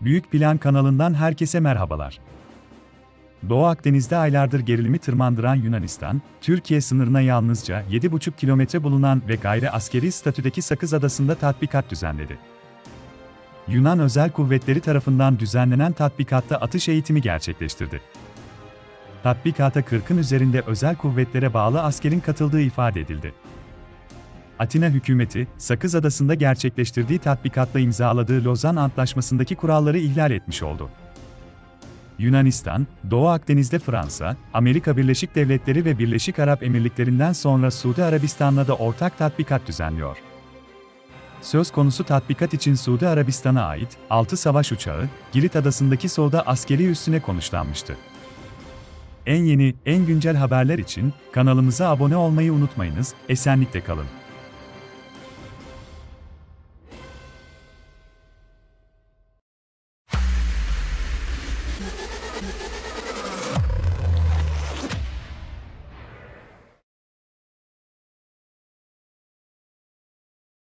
Büyük Plan kanalından herkese merhabalar. Doğu Akdeniz'de aylardır gerilimi tırmandıran Yunanistan, Türkiye sınırına yalnızca 7,5 kilometre bulunan ve gayri askeri statüdeki Sakız Adası'nda tatbikat düzenledi. Yunan Özel Kuvvetleri tarafından düzenlenen tatbikatta atış eğitimi gerçekleştirdi. Tatbikata 40'ın üzerinde özel kuvvetlere bağlı askerin katıldığı ifade edildi. Atina hükümeti, Sakız Adası'nda gerçekleştirdiği tatbikatla imzaladığı Lozan Antlaşması'ndaki kuralları ihlal etmiş oldu. Yunanistan, Doğu Akdeniz'de Fransa, Amerika Birleşik Devletleri ve Birleşik Arap Emirlikleri'nden sonra Suudi Arabistan'la da ortak tatbikat düzenliyor. Söz konusu tatbikat için Suudi Arabistan'a ait 6 savaş uçağı, Girit Adası'ndaki Soğu'da askeri üssüne konuşlanmıştı. En yeni, en güncel haberler için kanalımıza abone olmayı unutmayınız, esenlikle kalın.